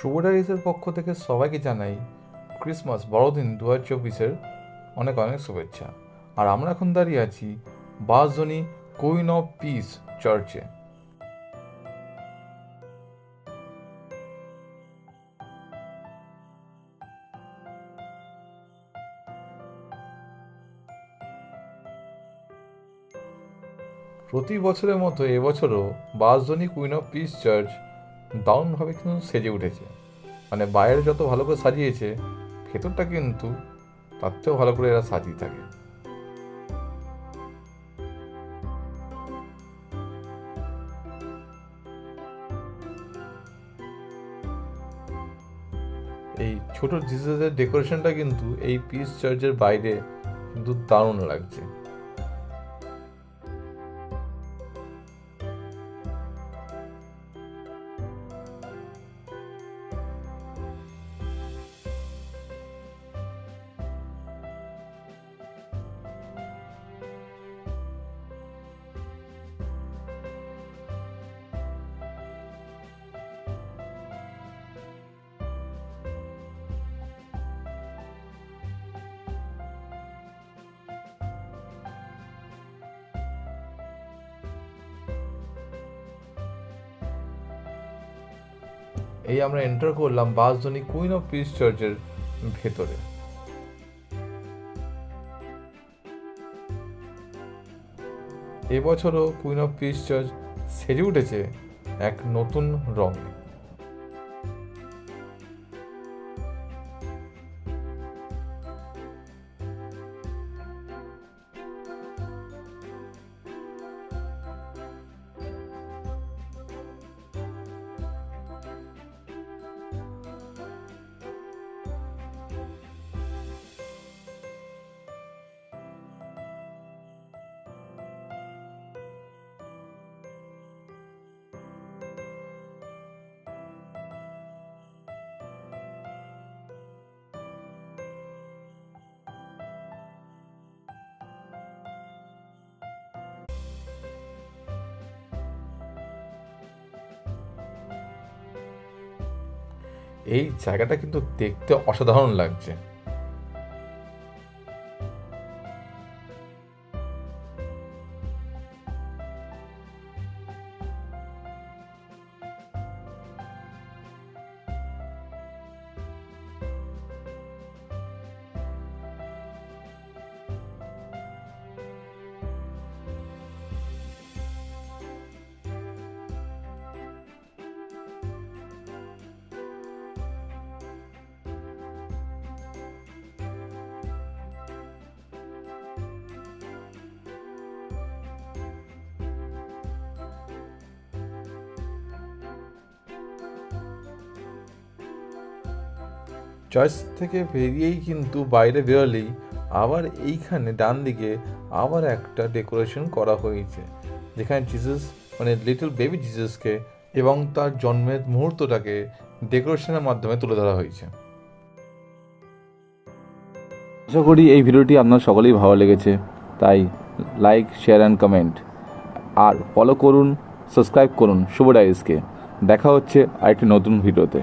শুভডারিসের পক্ষ থেকে সবাইকে জানাই ক্রিসমাস বড়দিন দু হাজার চব্বিশের অনেক অনেক শুভেচ্ছা। আর আমরা এখন দাঁড়িয়ে আছি বাসজনী কুইন অফ পিস চার্চে। প্রতি বছরের মতো এবছরও বাসজনী কুইন অফ পিস চার্চ দারুণভাবে কিন্তু সেজে উঠেছে। মানে বাইরে যত ভালো করে সাজিয়েছে, ভেতরটা কিন্তু তার থেকেও ভালো করে এরা সাজিয়ে থাকে। এই ছোট জিসাসের ডেকোরেশনটা কিন্তু এই পিস চার্চের বাইরে কিন্তু দারুণ লাগছে। এই আমরা এন্টার করলাম বাসধনী কুইন অফ পিস চার্চের ভেতরে। এবছরও কুইন অফ পিস চার্চ সেজে উঠেছে এক নতুন রঙে। এই জায়গাটা কিন্তু দেখতে অসাধারণ লাগছে। চার্চ থেকে বেরিয়েই কিন্তু বাইরে বেরোলেই আবার এইখানে ডান দিকে আবার একটা ডেকোরেশন করা হয়েছে। যেখানে জিসাস মানে লিটল বেবি জিসাসকে এবং তার জন্মের মুহূর্তটাকে ডেকোরেশনের মাধ্যমে তুলে ধরা হয়েছে। আশা করি এই ভিডিওটি আপনার সকলেই ভালো লেগেছে, তাই লাইক শেয়ার অ্যান্ড কমেন্ট আর ফলো করুন সাবস্ক্রাইব করুন, শুভ ডাইসকে দেখা হচ্ছে আরেকটি নতুন ভিডিওতে।